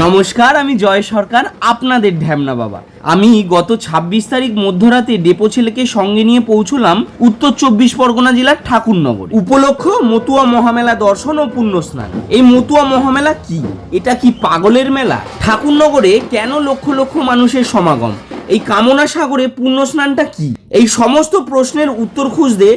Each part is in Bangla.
নমস্কার, আমি জয় সরকার, আপনাদের ঢ্যামনা বাবা। আমি গত ২৬ তারিখ মধ্যরাতে ডেপো ছেলেকে সঙ্গে নিয়ে পৌঁছলাম উত্তর চব্বিশ পরগনা জেলার ঠাকুরনগর। উপলক্ষ মতুয়া মহামেলা দর্শন ও পুণ্যস্নান। এই মতুয়া মহামেলা কি? এটা কি পাগলের মেলা? ঠাকুরনগরে কেন লক্ষ লক্ষ মানুষের সমাগম? এই কামনা সাগরে পুণ্যস্নানটা কি? এই সমস্ত প্রশ্নের উত্তর খুঁজতে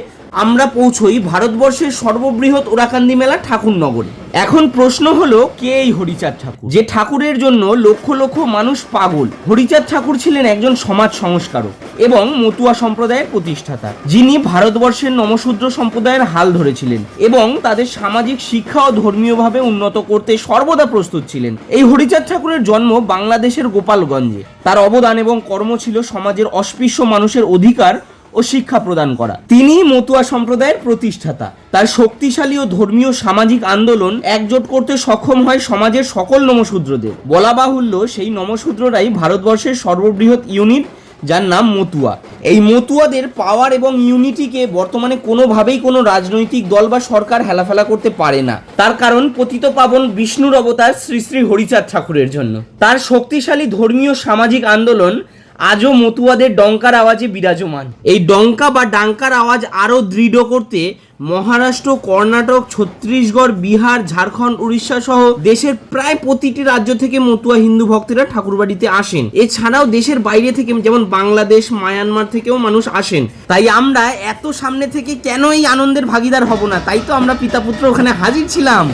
আমরা পৌঁছই ভারতবর্ষের সর্ববৃহৎ ওরাকান্দি মেলা ঠাকুরনগরে। এখন প্রশ্ন হলো, কে এই হরিচাঁদ ঠাকুর? যে ঠাকুরের জন্য লক্ষ লক্ষ মানুষ পাগল। হরিচাঁদ ঠাকুর ছিলেন একজন সমাজ সংস্কারক এবং মতুয়া সম্প্রদায়ের প্রতিষ্ঠাতা। যিনি ভারতবর্ষের নমশূদ্র সম্প্রদায়ের হাল ধরেছিলেন এবং তাদের সামাজিক শিক্ষা ও ধর্মীয়ভাবে উন্নত করতে সর্বদা প্রস্তুত ছিলেন। এই হরিচাঁদ ঠাকুরের জন্ম বাংলাদেশের গোপালগঞ্জে। তার অবদান এবং কর্ম ছিল সমাজের অস্পৃশ্য মানুষের অধিকার ও শিক্ষা প্রদান করা। তিনি মতুয়া সম্প্রদায়ের প্রতিষ্ঠাতা। তার শক্তিশালী ও ধর্মীয় সামাজিক আন্দোলন একজোট করতে সক্ষম হয় সমাজের সকল নমশূদ্রদের। বলা বাহুল্য, সেই নমশূদ্ররাই ভারতবর্ষের সর্ববৃহৎ ইউনিট, যার নাম মতুয়া। এই মতুয়াদের পাওয়ার এবং ইউনিটিকে বর্তমানে কোনোভাবেই কোনো রাজনৈতিক দল বা সরকার হেলাফেলা করতে পারে না। তার কারণ পতিত পাবন বিষ্ণুর অবতার শ্রী শ্রী হরিচাঁদ ঠাকুরের জন্য। তার শক্তিশালী ধর্মীয় সামাজিক আন্দোলন আজও মতুয়াদের ডঙ্কার আওয়াজে বিরাজমান। এই ডঙ্কা বা ডাঙ্কার আওয়াজ আরও দৃঢ় করতে মহারাষ্ট্র, কর্ণাটক, ছত্তিশগড়, বিহার, ঝাড়খণ্ড, উড়িষ্যা সহ দেশের প্রায় প্রতিটি রাজ্য থেকে মতুয়া হিন্দু ভক্তরা ঠাকুরবাড়িতে আসেন। এছাড়াও দেশের বাইরে থেকে যেমন বাংলাদেশ, মায়ানমার থেকেও মানুষ আসেন। তাই আমরা এত সামনে থেকে কেন এই আনন্দের ভাগিদার হব না? তাই তো আমরা পিতা পুত্র ওখানে হাজির ছিলাম।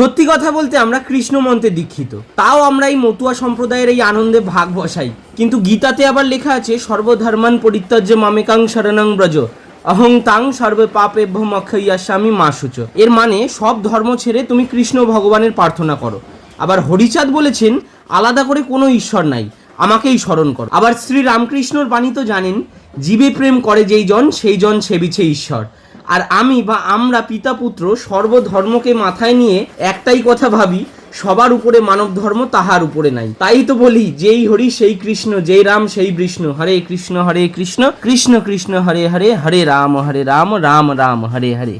সত্যি কথা বলতে আমরা কৃষ্ণ মন্ত্রে দীক্ষিত। তাও আমরা এই মতুয়া সম্প্রদায়ের এই আনন্দে ভাগ বসাই। কিন্তু গীতাতে আবার লেখা আছে, সর্বধর্মান পরিত্যাজ্য মামেকাং শরণং ব্রজ, অহং তাং সর্বে পাপে ভমক্ষয়াস্বামী মা সূচ। এর মানে সব ধর্ম ছেড়ে তুমি কৃষ্ণ ভগবানের প্রার্থনা করো। আবার হরিচাঁদ বলেছেন, আলাদা করে কোনো ঈশ্বর নাই, আমাকেই স্মরণ করো। আবার শ্রী রামকৃষ্ণর বাণী তো জানেন, জীবে প্রেম করে যেই জন, সেই জন সেবিছে ঈশ্বর। আর আমি বা আমরা পিতা পুত্র সর্বধর্মকে মাথায় নিয়ে একটাই কথা ভাবি, সবার উপরে মানব ধর্ম তাহার উপরে নাই। তাই তো বলি, যেই হরি সেই কৃষ্ণ, যেই রাম সেই বিষ্ণু। হরে কৃষ্ণ হরে কৃষ্ণ কৃষ্ণ কৃষ্ণ, হরে হরে হরে রাম হরে রাম রাম রাম, হরে হরে।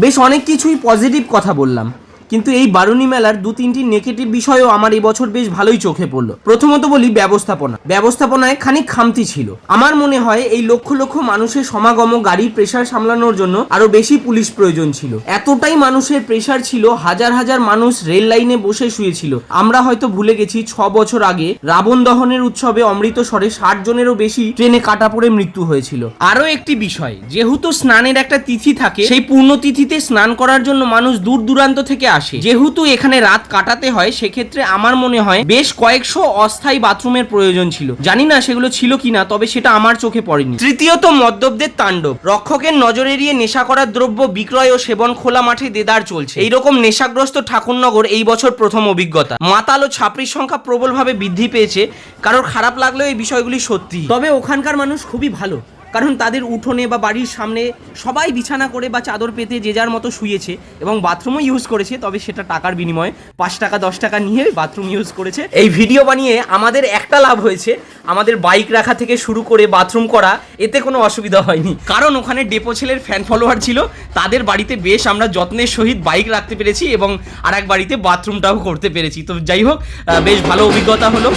বেশ অনেক কিছুই পজিটিভ কথা বললাম। কিন্তু এই বারুণী মেলার দু তিনটি নেগেটিভ বিষয়ও আমার এই বছর বেশ ভালোই চোখে পড়ল। প্রথমত বলি ব্যবস্থাপনা। ব্যবস্থাপনায় খানিক খামতি ছিল। আমার মনে হয় এই লক্ষ লক্ষ মানুষের সমাগম গাড়ির প্রেশার সামলানোর জন্য আরও বেশি পুলিশ প্রয়োজন ছিল। এতটাই মানুষের প্রেশার ছিল, হাজার হাজার মানুষ রেল লাইনে বসে শুয়েছিল। আমরা হয়তো ভুলে গেছি, ছ বছর আগে রাবণ দহনের উৎসবে অমৃতসরে ষাট জনেরও বেশি ট্রেনে কাটা পড়ে মৃত্যু হয়েছিল। আরও একটি বিষয়, যেহেতু স্নানের একটা তিথি থাকে, সেই পূর্ণ তিথিতে স্নান করার জন্য মানুষ দূর দূরান্ত থেকে আসে। যেহেতু এখানে রাত কাটাতে হয় সেক্ষেত্রে আমার মনে হয় বেশ কয়েকশো অস্থায়ী বাথরুমের প্রয়োজন ছিল। জানি না সেগুলো ছিল কিনা তবে সেটা আমার চোখে পড়েনি। তৃতীয়ত মদ্যপদের তাণ্ডব। রক্ষকের নজর এড়িয়ে নেশা করার দ্রব্য বিক্রয় ও সেবন খোলা মাঠে দেদার চলছে। এইরকম নেশাগ্রস্ত ঠাকুরনগর এই বছর প্রথম অভিজ্ঞতা। মাতাল ও ছাপড়ির সংখ্যা প্রবলভাবে বৃদ্ধি পেয়েছে। কারোর খারাপ লাগলেও এই বিষয়গুলি সত্যি তবে ওখানকার মানুষ খুবই ভালো। কারণ তাদের উঠোনে বা বাড়ির সামনে সবাই বিছানা করে বা চাদর পেতে যে যার মতো শুয়েছে এবং বাথরুমও ইউজ করেছে, তবে সেটা টাকার বিনিময়ে। পাঁচ টাকা, দশ টাকা নিয়ে বাথরুম ইউজ করেছে। এই ভিডিও বানিয়ে আমাদের একটা লাভ হয়েছে। আমাদের বাইক রাখা থেকে শুরু করে বাথরুম করা, এতে কোনো অসুবিধা হয়নি। কারণ ওখানে ডেপো ছেলের ফ্যান ফলোয়ার ছিল, তাদের বাড়িতে বেশ আমরা যত্নের সহিত বাইক রাখতে পেরেছি এবং আর এক বাড়িতে বাথরুমটাও করতে পেরেছি। তো যাই হোক বেশ ভালো অভিজ্ঞতা হলো।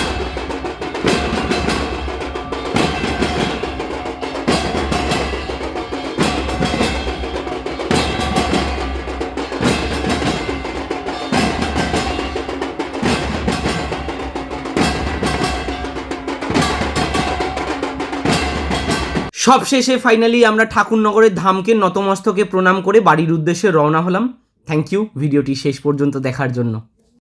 সবশেষে ফাইনালি আমরা ঠাকুরনগরের ধামকে, নতমস্তকে প্রণাম করে বাড়ির উদ্দেশ্যে রওনা হলাম। থ্যাংক ইউ ভিডিওটি শেষ পর্যন্ত দেখার জন্য।